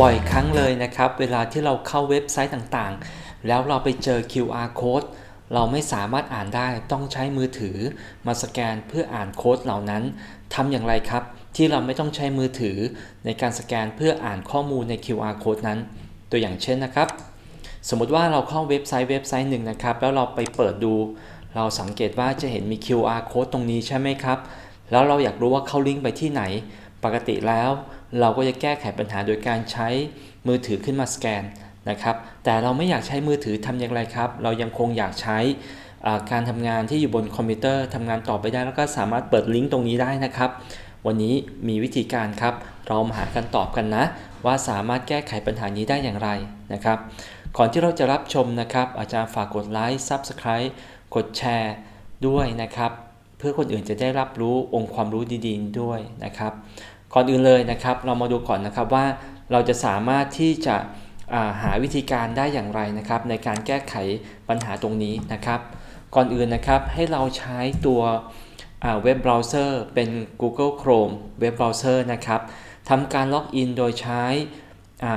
บ่อยครั้งเลยนะครับ เวลาที่เราเข้าเว็บไซต์ต่างๆ แล้วเราไปเจอ QR code เราไม่สามารถอ่านได้ต้องใช้มือถือ มาสแกนเพื่ออ่านโค้ดเหล่านั้นทำอย่างไรครับ ที่เราไม่ต้องใช้มือถือ ในการสแกนเพื่ออ่านข้อมูลใน QR code นั้น ตัวอย่างเช่นนะครับ สมมติว่าเราเข้าเว็บไซต์เว็บไซต์หนึ่งนะครับ แล้วเราไปเปิดดู เราสังเกตว่าจะเห็นมี QR code ตรงนี้ใช่ไหมครับ แล้วเราอยากรู้ว่าเข้าลิงก์ไปที่ไหน ปกติแล้วเราก็จะแก้ไขปัญหาโดยการใช้มือถือขึ้นมาสแกนนะครับ แต่เราไม่อยากใช้มือถือทำอย่างไรครับ เรายังคงอยากใช้การทำงานที่อยู่บนคอมพิวเตอร์ทำงานต่อไปได้แล้วก็สามารถเปิดลิงก์ตรงนี้ได้นะครับ วันนี้มีวิธีการครับ เรามาหากันตอบกันนะ ว่าสามารถแก้ไขปัญหานี้ได้อย่างไรนะครับ ก่อนที่เราจะรับชมนะครับ อาจารย์ฝากกดไลค์ Subscribe กดแชร์ด้วยนะครับ เพื่อคนอื่นจะได้รับรู้องค์ความรู้ดีๆด้วยนะครับ ก่อนอื่นเลยนะครับ เรามาดูก่อนนะครับว่าเราจะสามารถที่จะาหาวิธีการได้อย่างไรนะครับ ในการแก้ไขปัญหาตรงนี้นะครับ ก่อนอื่นนะครับให้เราใช้ตัวเว็บเบราว์เซอร์เป็น Google Chrome เว็บเบราว์เซอร์นะครับทำการล็อกอินโดยใช้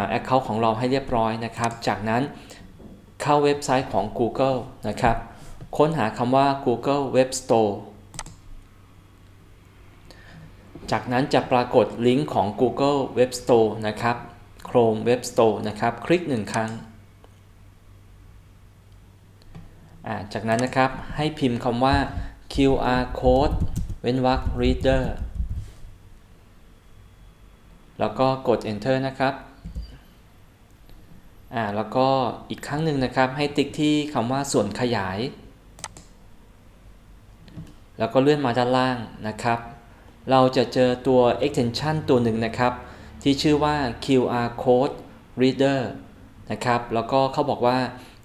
แอคเคาท์ของเราให้เรียบร้อยนะครับ จากนั้นเข้าเว็บไซต์ของ Google นะครับ ค้นหาคำว่า Google Web Store จากนั้นจะปรากฏลิงก์ของ Google Web Store นะครับ Chrome Web Store นะครับ คลิก1ครั้ง จากนั้นนะครับให้พิมพ์คำว่า QR code เว้นวรรค reader แล้วก็กด enter นะครับอ่าแล้วก็อีกครั้งหนึ่งนะครับให้ติ๊กที่คำว่าส่วนขยาย แล้วก็เลื่อนมาด้านล่างนะครับ เราจะเจอตัว extension ตัวหนึ่งนะครับ ที่ชื่อว่า QR code reader นะครับ แล้วก็เขาบอกว่า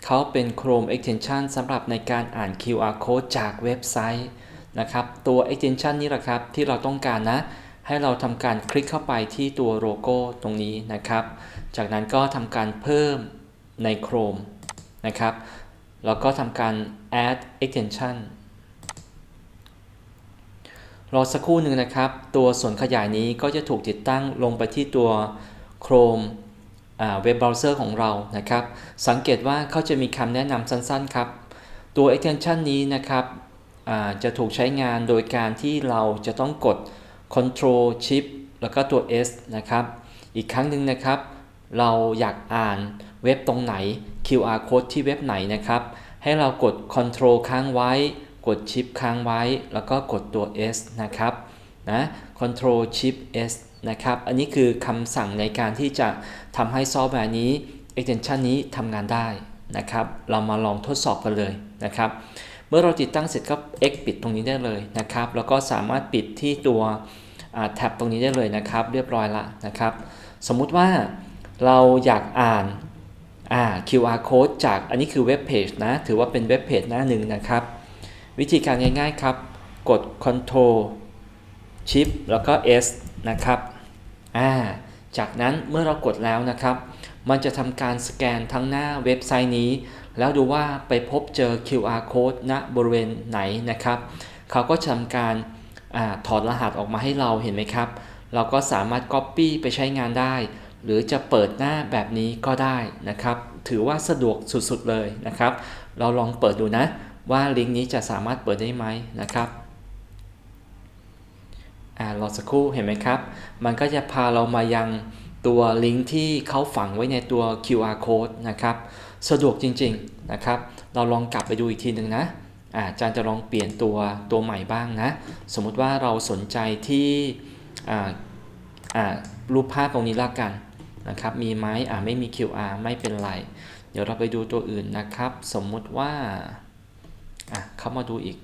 เขาเป็น Chrome extension สำหรับในการอ่าน QR code จากเว็บไซต์นะครับ ตัว extension นี้แหละครับที่เราต้องการนะ ให้เราทำการคลิกเข้าไปที่ตัวโลโก้ตรงนี้นะครับ จากนั้นก็ทำการเพิ่มใน Chrome นะครับ แล้วก็ทำการ add extension รอสักครู่หนึ่งนะครับ ตัวส่วนขยายนี้ก็จะถูกติดตั้งลงไปที่ตัว Chrome เว็บเบราว์เซอร์ของเรานะครับ สังเกตว่าเขาจะมีคำแนะนำสั้นๆ ครับ ตัว extension นี้นะครับจะถูกใช้งานโดยการที่เราจะต้องกด Control Shift แล้วก็ตัว S นะครับ อีกครั้งหนึ่งนะครับ เราอยากอ่านเว็บตรงไหน QR code ที่เว็บไหนนะครับ ให้เรากด Control ค้างไว้ กด Shift ค้างไว้ แล้วก็กดตัว S นะครับนะ Control Shift S นะครับ อันนี้คือคำสั่งในการที่จะทำให้ซอฟต์แวร์นี้ extension นี้ทำงานได้นะครับ เรามาลองทดสอบกันเลยนะครับ เมื่อเราติดตั้งเสร็จก็ X ปิดตรงนี้ได้เลยนะครับ แล้วก็สามารถปิดที่ตัวแท็บตรงนี้ได้เลยนะครับ เรียบร้อยละนะครับ สมมุติว่าเราอยากอ่าน QR code จากอันนี้คือเว็บเพจนะ ถือว่าเป็นเว็บเพจหน้าหนึ่งนะครับ วิธีการง่ายๆครับ กด Ctrl Shift แล้วก็ S นะครับอ่าจากนั้นเมื่อเรากดแล้วนะครับ มันจะทำการสแกนทั้งหน้าเว็บไซต์นี้ แล้วดูว่าไปพบเจอ QR code ณบริเวณไหนนะครับ เขาก็ทำการอาถอดรหัสออกมาให้เราเห็นไหมครับ เราก็สามารถ Copy ไปใช้งานได้ หรือจะเปิดหน้าแบบนี้ก็ได้นะครับ ถือว่าสะดวกสุดๆเลยนะครับ เราลองเปิดดูนะ ลิงก์นี้จะสามารถเปิดได้ไหมนะครับอ่ารอสักครู่เห็นไหมครับ มันก็จะพาเรามายังตัวลิงก์ที่เขาฝังไว้ในตัว QR code นะครับ สะดวกจริงๆนะครับ เราลองกลับไปดูอีกทีหนึ่งนะอาจารย์จะลองเปลี่ยนตัวตัวใหม่บ้างนะ สมมุติว่าเราสนใจที่รูปภาพตรงนี้ละกันนะครับ มีไหมอ่าไม่มี QR ไม่เป็นไร เดี๋ยวเราไปดูตัวอื่นนะครับ สมมุติว่า เข้ามาดูอีก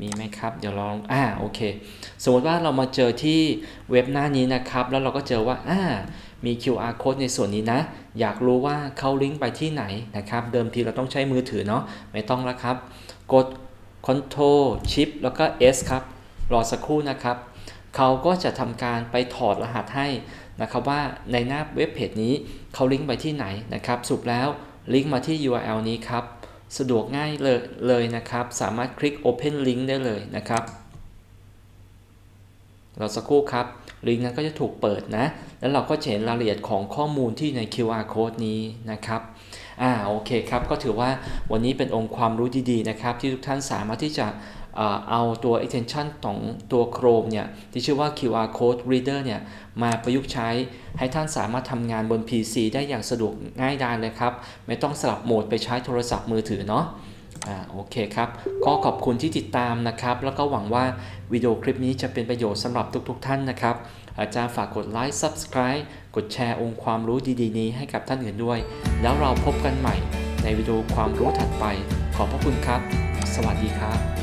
มีไหมครับ เดี๋ยวลองอ่าโอเค สมมติว่าเรามาเจอที่เว็บหน้านี้นะครับ แล้วเราก็เจอว่าอ่ามี QR code ในส่วนนี้นะ อยากรู้ว่าเขาลิงก์ไปที่ไหนนะครับ เดิมทีเราต้องใช้มือถือเนาะ ไม่ต้องแล้วครับ กด Ctrl Shift แล้วก็ S ครับ รอสักครู่นะครับ เขาก็จะทำการไปถอดรหัสให้นะครับว่าในหน้าเว็บเพจนี้เขาลิงก์ไปที่ไหนนะครับ สุดแล้วลิงก์มาที่ URL นี้ครับ สะดวกง่ายเลยเลยนะครับ สามารถคลิก Open Link ได้เลยนะครับเราสักครู่ครับลิงก์นั้นก็จะถูกเปิดนะ แล้วเราก็เห็นรายละเอียดของข้อมูลที่ใน QR code นี้นะครับอ่าโอเคครับ ก็ถือว่าวันนี้เป็นองค์ความรู้ดีๆนะครับ ที่ทุกท่านสามารถที่จะเอาตัว extension ของตัว Chrome เนี่ยที่ชื่อว่า QR code reader เนี่ยมาประยุกต์ใช้ให้ท่านสามารถทำงานบน PC ได้อย่างสะดวกง่ายดายเลยครับ ไม่ต้องสลับโหมดไปใช้โทรศัพท์มือถือเนาะอ่าโอเคครับ ก็ขอบคุณที่ติดตามนะครับ แล้วก็หวังว่าวิดีโอคลิปนี้จะเป็นประโยชน์สำหรับทุกๆทท่านนะครับ อาจารย์ฝากกดไลค์ Subscribe กดแชร์องค์ความรู้ดีๆ นี้ให้กับท่านอื่นด้วย แล้วเราพบกันใหม่ในวิดีโอความรู้ถัดไป ขอบพระคุณครับ สวัสดีครับ